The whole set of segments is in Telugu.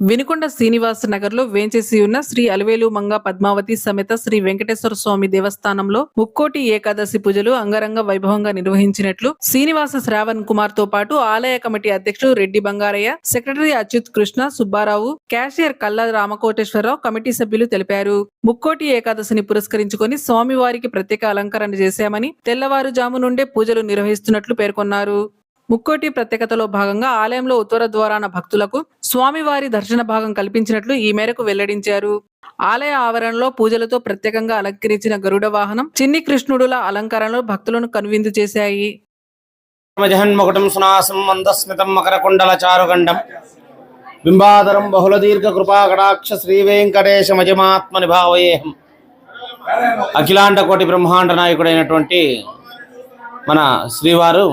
వినుకొండ శ్రీనివాస నగర్లో వేంచేసి ఉన్న శ్రీ అలవేలు మంగ పద్మావతి సమేత శ్రీ వెంకటేశ్వర స్వామి దేవస్థానంలో ముక్కోటి ఏకాదశి పూజలు అంగరంగ వైభవంగా నిర్వహించినట్లు శ్రీనివాస శ్రావణ్ కుమార్తో పాటు ఆలయ కమిటీ అధ్యక్షుడు Reddy Bangarayya secretary Achyut Krishna Subbarao cashier Kalla Ramakoteswararao committee సభ్యులు తెలిపారు. ముక్కోటి ఏకాదశిని పురస్కరించుకొని స్వామివారికి ప్రత్యేక అలంకరణ చేశామని తెల్లవారుజాము నుండే పూజలు నిర్వహిస్తున్నట్లు పేర్కొన్నారు. ముక్కోటి ప్రత్యేకతలో భాగంగా ఆలయంలో ఉత్తర ద్వారాన భక్తులకు స్వామివారి దర్శన భాగం కల్పించినట్లు ఈ మేరకు వెల్లడించారు. ఆలయ ఆవరణలో పూజలతో ప్రత్యేకంగా అలంకరించిన గరుడ వాహనం చిన్ని కృష్ణుడుల అలంకరణలు భక్తులను కనువిందు చేశాయి. జహన్మకుటం సునాసం మందస్మితం మకరకుండల చారుగండం బింబాధరం బహుళ దీర్ఘ కృపా కటాక్ష శ్రీ వెంకటేశ మజమాత్మని భావయేహం అఖిలాండ కోటి బ్రహ్మాండ నాయకుడైనటువంటి మన శ్రీవారు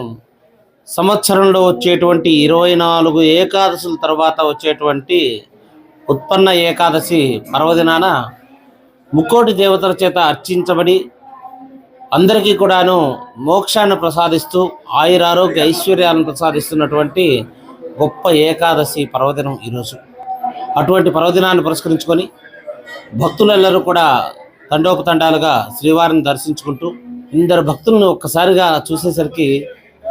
సంవత్సరంలో వచ్చేటువంటి ఇరవై నాలుగు ఏకాదశుల తర్వాత వచ్చేటువంటి ఉత్పన్న ఏకాదశి పర్వదినాన ముక్కోటి దేవతల చేత అర్చించబడి అందరికీ కూడాను మోక్షాన్ని ప్రసాదిస్తూ ఆయురారోగ్య ఐశ్వర్యాలను ప్రసాదిస్తున్నటువంటి గొప్ప ఏకాదశి పర్వదినం ఈరోజు. అటువంటి పర్వదినాన్ని పురస్కరించుకొని భక్తులందరూ కూడా తండోపతండాలుగా శ్రీవారిని దర్శించుకుంటూ ఇందరు భక్తులను ఒక్కసారిగా చూసేసరికి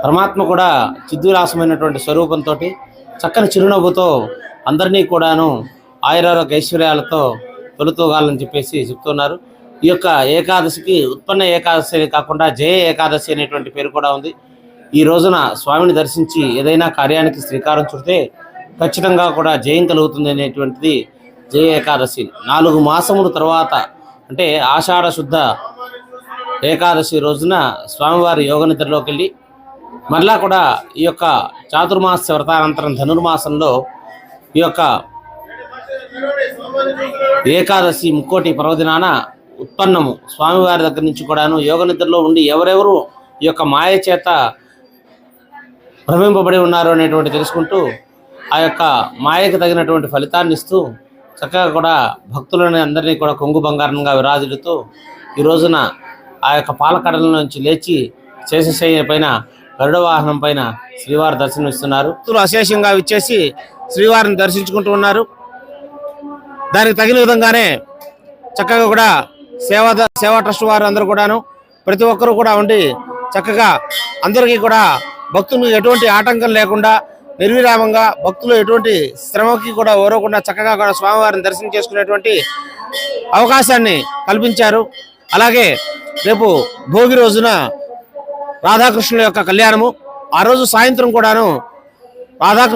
పరమాత్మ కూడా చిద్దురాసమైనటువంటి స్వరూపంతో చక్కని చిరునవ్వుతో అందరినీ కూడాను ఆయురారోగ్య ఐశ్వర్యాలతో తొలుతూగాలని చెప్పేసి చెప్తున్నారు. ఈ యొక్క ఏకాదశికి ఉత్పన్న ఏకాదశి కాకుండా జయ ఏకాదశి అనేటువంటి పేరు కూడా ఉంది. ఈ రోజున స్వామిని దర్శించి ఏదైనా కార్యానికి శ్రీకారం చుడితే ఖచ్చితంగా కూడా జయం కలుగుతుంది అనేటువంటిది జయ ఏకాదశి. నాలుగు మాసముల తర్వాత అంటే ఆషాఢ శుద్ధ ఏకాదశి రోజున స్వామివారి యోగ నిద్రలోకి వెళ్ళి మరలా కూడా ఈ యొక్క చాతుర్మాస వ్రతానంతరం ధనుర్మాసంలో ఈ యొక్క ఏకాదశి ముక్కోటి పర్వదినాన ఉత్పన్నము. స్వామివారి దగ్గర నుంచి కూడాను యోగ నిద్రలో ఉండి ఎవరెవరు ఈ యొక్క మాయ చేత భ్రమింపబడి ఉన్నారు అనేటువంటి తెలుసుకుంటూ ఆ యొక్క మాయకు తగినటువంటి ఫలితాన్ని ఇస్తూ చక్కగా కూడా భక్తులని అందరినీ కూడా కొంగు బంగారంగా విరాజులుతూ ఈ రోజున ఆ యొక్క పాలకడల నుంచి లేచి చేసేసే పైన గరుడ వాహనం పైన శ్రీవారి దర్శనం ఇస్తున్నారు అశేషంగా ఇచ్చేసి శ్రీవారిని దర్శించుకుంటూ ఉన్నారు. దానికి తగిన విధంగానే చక్కగా కూడా సేవా సేవా ట్రస్ట్ వారు అందరూ కూడాను ప్రతి ఒక్కరూ కూడా ఉండి చక్కగా అందరికీ కూడా భక్తులకు ఎటువంటి ఆటంకం లేకుండా నిర్విరామంగా భక్తులు ఎటువంటి శ్రమకి కూడా ఓరకుండా చక్కగా కూడా స్వామివారిని దర్శనం చేసుకునేటువంటి అవకాశాన్ని కల్పించారు. అలాగే రేపు భోగి రోజున రాధాకృష్ణుల యొక్క కళ్యాణము. ఆ రోజు సాయంత్రం కూడాను రాధాకృష్ణ